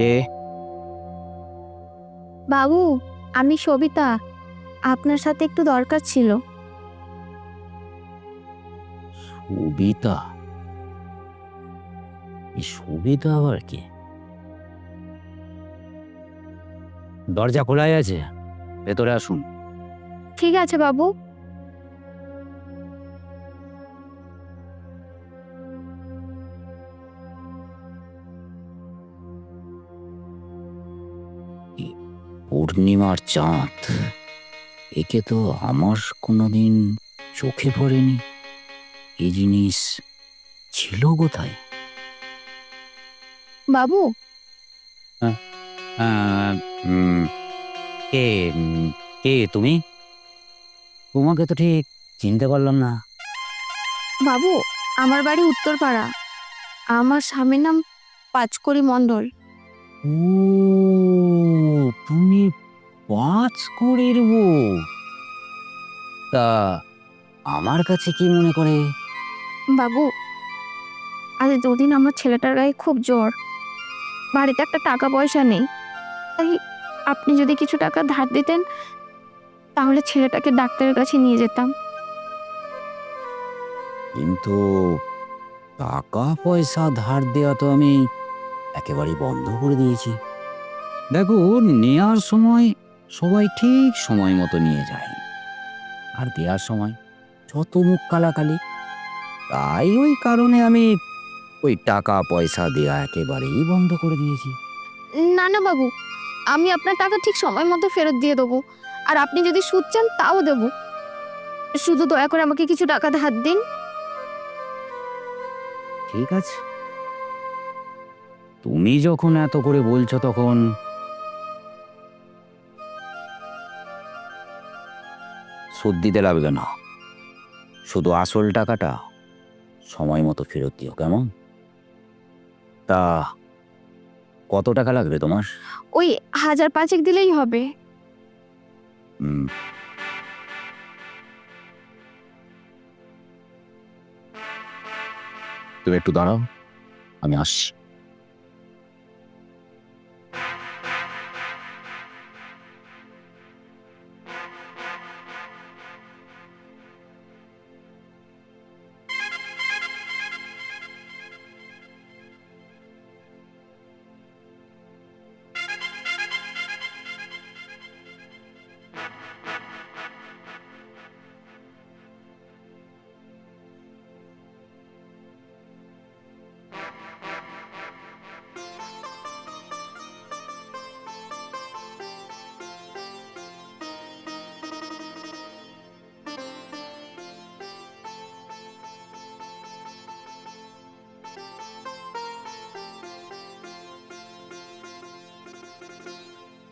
কে বাবু আমি সবিতা। আপনার সাথে একটু দরকার ছিল। সুবিতা? এই সুবিতা আবার কি? দরজা খোলাই আছে। ভেতরে আসুন। ঠিক আছে বাবু। পূর্ণিমার চাঁদ। একে তো আমার কোনোদিন চোখে পড়েনি। এই জিনিস ছিল কোথায়? বাবু? আহ, উম, কে উম, কে তুমি? তোমাকে তো ঠিক চিনতে পারলাম না। বাবু আমার বাড়ি উত্তরপাড়া। আমার স্বামীর নাম পাঁচকড়ি মণ্ডল। ও তুমি পাঁচ কোড়ির বউ। তা আমার কাছে কি মনে করে? বাবু আজ দুদিন আমার ছেলেটার গায়ে খুব জ্বর। বাড়িতে একটা টাকা পয়সা নেই। তাই আপনি যদি কিছু টাকা ধার দিতেন তাহলে ছেলেটাকে ডাক্তারের কাছে নিয়ে যেতাম। কিন্তু টাকা পয়সা ধার দেওয়া তো আমি একেবারেই বন্ধ করে দিয়েছি। দেখো নেওয়ার সময় সবাই ঠিক সময় মতো নিয়ে যায়। আর দেওয়ার সময় যত মুখ কালাকালি তাই ওই কারণে আমি ওই টাকা পয়সা দেওয়া একেবারেই বন্ধ করে দিয়েছি। না না বাবু আমি আপনার টাকা ঠিক সময় মতো ফেরত দিয়ে দেবো। আর আপনি যদি সুদ চান তাও দেবো। শুধু দয়া করে আমাকে কিছু টাকা ধার দিন। ঠিক আছে। তুমি যখন এত করে বলছো তখন সুদ দিতে লাগবে না। শুধু আসল টাকাটা সময় মতো ফেরত দিও কেমন? তা কত টাকা লাগবে তোমার? ওই হাজার পাঁচেক দিলেই হবে। হুম। তুমি একটু দাঁড়াও আমি আসছি।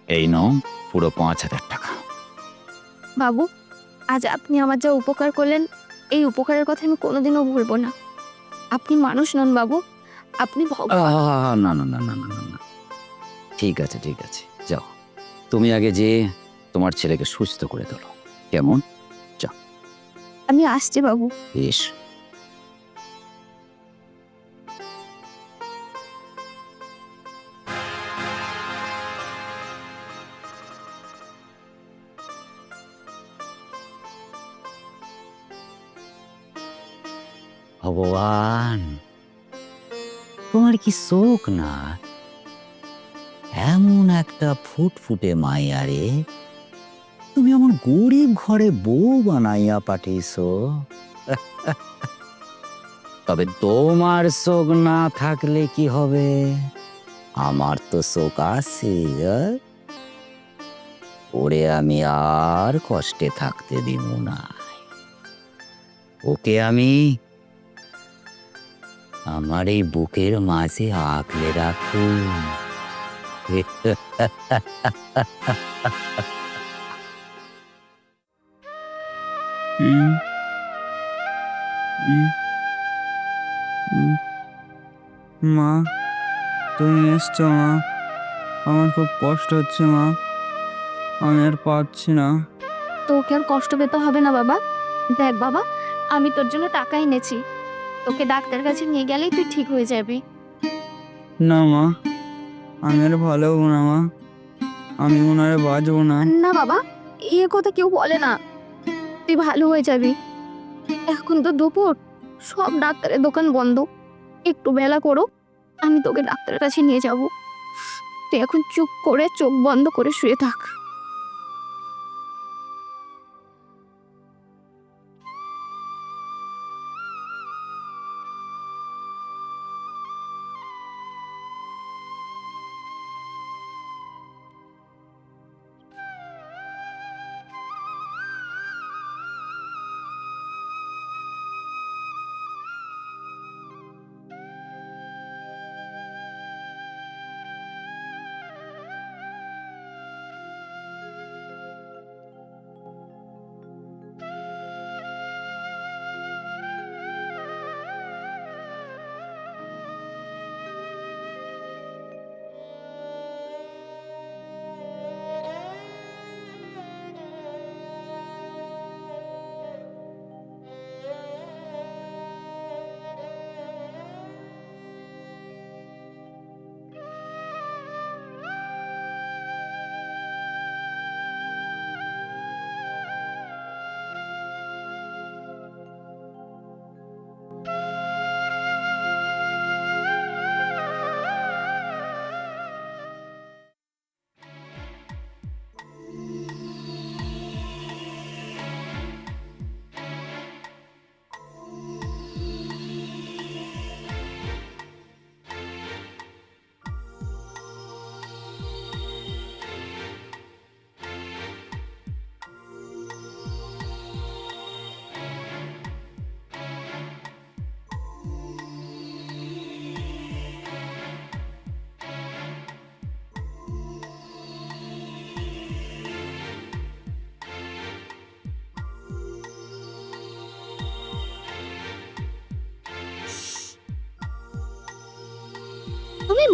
এই নাও পুরো পাঁচ হাজার টাকা। বাবু আজ আপনি আমার যা উপকার করলেন এই উপকারের কথা আমি কোনোদিনও ভুলবো না। আপনি মানুষ নন বাবু আপনি ভগবান। না না না না না না না। ঠিক আছে ঠিক আছে যাও। তুমি আগে যে তোমার ছেলেকে সুস্থ করে তোলো। কেমন? যাও। আমি আসছি বাবু। বেশ। কি শোক না? এমন একটা ফুটফুটে মাইয়া রে। তুমি আমার গরিব ঘরে বউ বানাইয়া পাঠিয়েছো। তবে তোমার শোক না থাকলে কি হবে? আমার তো শোক আছে ওরে আমি আর কষ্টে থাকতে দিব না। ওকে আমি আমার এই বুকের মাঝে আঁকলে রাখুন। মা তুমি এসছো মা। আমার খুব কষ্ট হচ্ছে মা। আমি আর পাচ্ছি না। তোকে আর কষ্ট পেতে হবে না বাবা। দেখ বাবা আমি তোর জন্য টাকা এনেছি। তোকে ডাক্তার কাছে নিয়ে গেলেই তুই ঠিক হয়ে যাবি। না মা আমি আর ভালো হব না মা। আমি হয় বাঁচবো না। না বাবা এ কথা কেউ বলে না। তুই ভালো হয়ে যাবি। এখন তো দুপুর সব ডাক্তারের দোকান বন্ধ। একটু বেলা করো আমি তোকে ডাক্তারের কাছে নিয়ে যাব। তুই এখন চুপ করে চোখ বন্ধ করে শুয়ে থাক।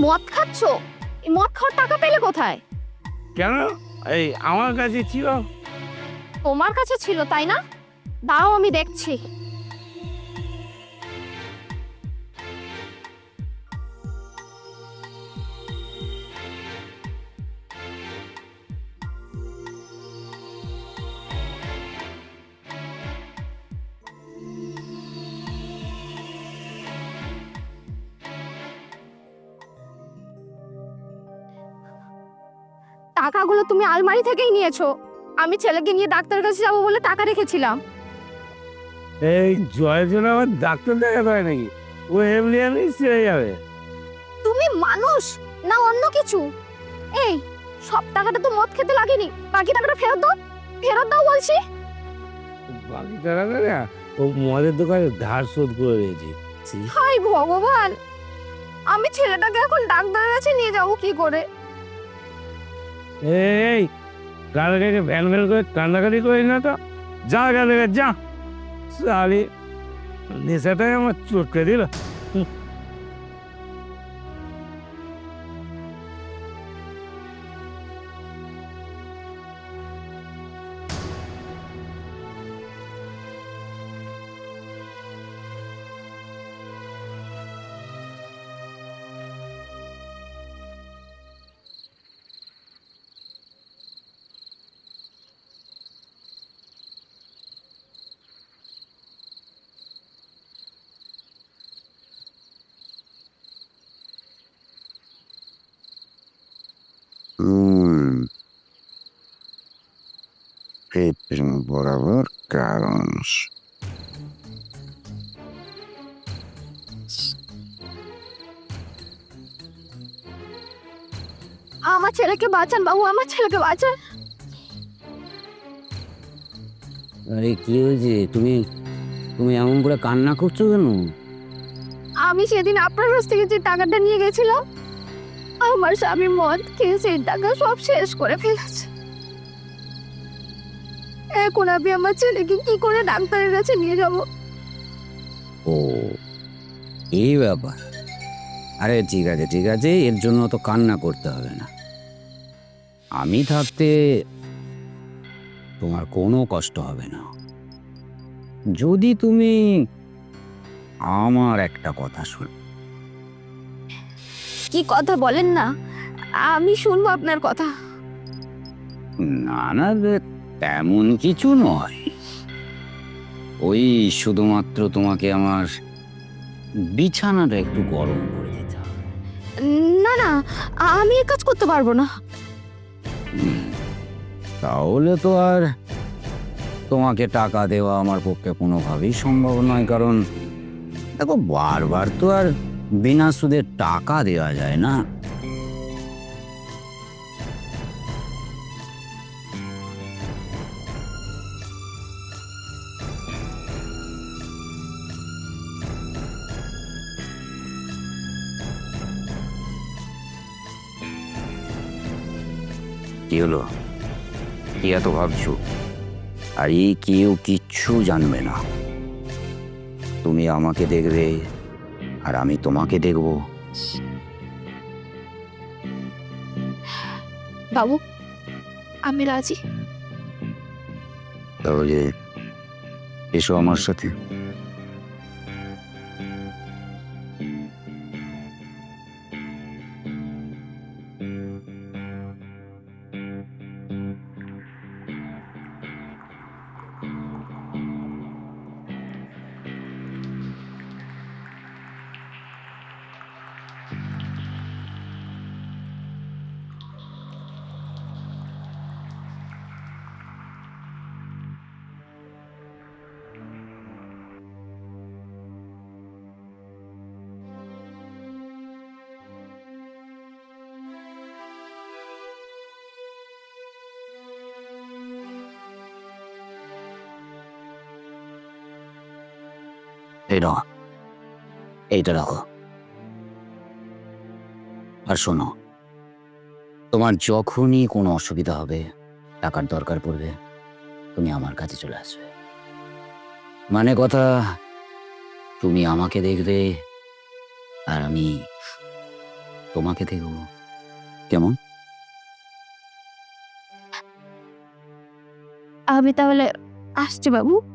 মদ খাচ্ছো? এই মদ খাওয়ার টাকা পেলে কোথায়? কেন? এই আমার কাছে ছিল। তোমার কাছে ছিল তাই না? দাও আমি দেখছি। টাকাগুলো তুমি আলমারি থেকেই নিয়েছো। আমি ছেলেকে নিয়ে ডাক্তারের কাছে যাব বলে টাকা রেখেছিলাম। এই জয়ের জন্য আমার ডাক্তার দেখাতে হয় নাকি? ও এমনি এমনি ছেড়ে যাবে। তুমি মানুষ না অন্য কিছু? এই সব টাকাটা তো মদ খেতে লাগেনি। বাকি টাকাটা ফেরত দাও। ফেরত দাও বলছি। বাকি টাকাটা না ও মদের দোকানে ধার শোধ করে দিয়েছি। হাই ভগবান! আমি ছেলেটাকে এখন ডাক্তারের কাছে নিয়ে যাব কি করে? এই কালকে ভ্যান ভ্যান করে কান্নাকাটি করি না তো যা গেলে যা সালি নেশাটাই আমার চটকে দিল পেছন বরাবর কারণ আমার ছেলেকে বাঁচান বাবু আমার ছেলেকে বাঁচান। আরে কি হয়েছে? তুমি তুমি এমন করে কান্না করছ কেন? আমি সেদিন আপনার কাছ থেকে যে টাকাটা নিয়ে গেছিলাম আমার স্বামী মদ খেয়ে সব শেষ করে ফেলেছে। এখন আমি আমার ছেলেকে কি করে ডাক্তারের কাছে নিয়ে যাব? ও, এই ব্যাপার। আরে ঠিক আছে ঠিক আছে, এর জন্য তো কান্না করতে হবে না। আমি থাকতে তোমার কোনো কষ্ট হবে না। যদি তুমি আমার একটা কথা শোনো কি কথা বলেন না? আমি শুনব আপনার কথা। না না তেমন কিছু নয়। ওই শুধুমাত্র তোমাকে আমার বিছানাটা একটু গরম করে দিতে হবে। না না আমি এ কাজ করতে পারব না। তাহলে তো আর তোমাকে টাকা দেওয়া আমার পক্ষে কোনোভাবেই সম্ভব নয় কারণ দেখো বারবার তো আর বিনা সুদে টাকা দেওয়া যায় না। কি হলো? কি এত ভাবছ? আর এই কেউ কিচ্ছু জানবে না। তুমি আমাকে দেখবে আর আমি তোমাকে দেখব। বাবু আমি রাজি। তাহলে এসো আমার সাথে। এই এইটা রাখো। আর শোনো, তোমার যখনই কোনো অসুবিধা হবে, টাকার দরকার পড়বে, তুমি আমার কাছে চলে আসবে। মানে কথা, তুমি আমাকে দেখবে, আর আমি তোমাকে দেখব। কেমন? আমি তাহলে আসছি বাবু।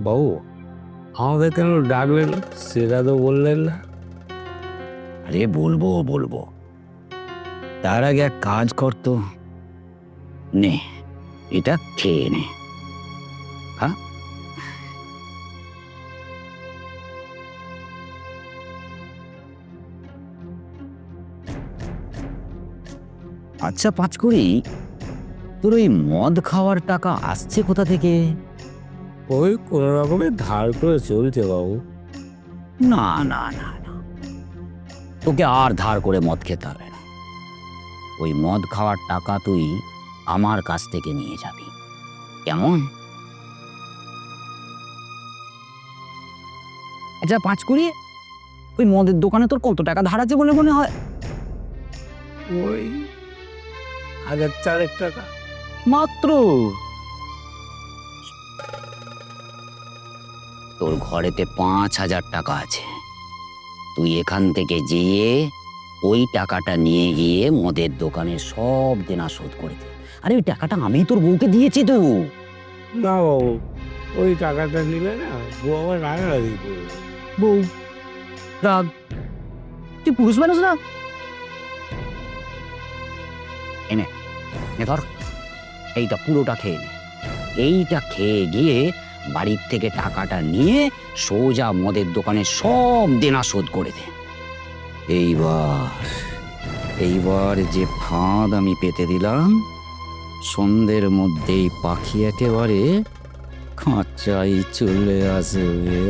বাবু, আমাদের কেন ডাকলেন? সেটা তো বললেন না। আরে বলব বলব। তার আগে এক কাজ করতো নে, এটা খেয়ে নে। হ্যাঁ? আচ্ছা পাঁচ করি তোর ওই মদ খাওয়ার টাকা আসছে কোথা থেকে? ওই কোনো রকমে ধার করে চলছে বাবু। না না না না। তোকে আর ধার করে মদ খেতে হবে না। ওই মদ খাওয়ার টাকা তুই আমার কাছ থেকে নিয়ে যাবি। কেমন? আচ্ছা পাঁচ কুড়ি? ওই মদের দোকানে তোর কত টাকা ধার আছে বলে মনে হয়? ওই হাজার চারেক টাকা। মাত্র? তোর ঘরেতে পাঁচ হাজার টাকা আছে। তুই এখান থেকে যেয়ে ওই টাকাটা নিয়ে গিয়ে মদের দোকানে সব দেনা শোধ করে দে। আরে ওই টাকাটা আমি তোর বউকে দিয়েছি তো। না বাবু ওই টাকাটা নিলে না বউ আমার রাগারাগি করবে। বউ রাগ? তুই পুরুষ মানুষ না? এনে ধর এইটা পুরোটা খেয়ে নে। এইটা খেয়ে গিয়ে বাড়ির থেকে টাকাটা নিয়ে সোজা মদের দোকানে সব দেনা শোধ করে দে। এইবার এইবার যে ফাঁদ আমি পেতে দিলাম, সন্ধ্যের মধ্যেই পাখি একেবারে খাঁচাই চলে আসবে।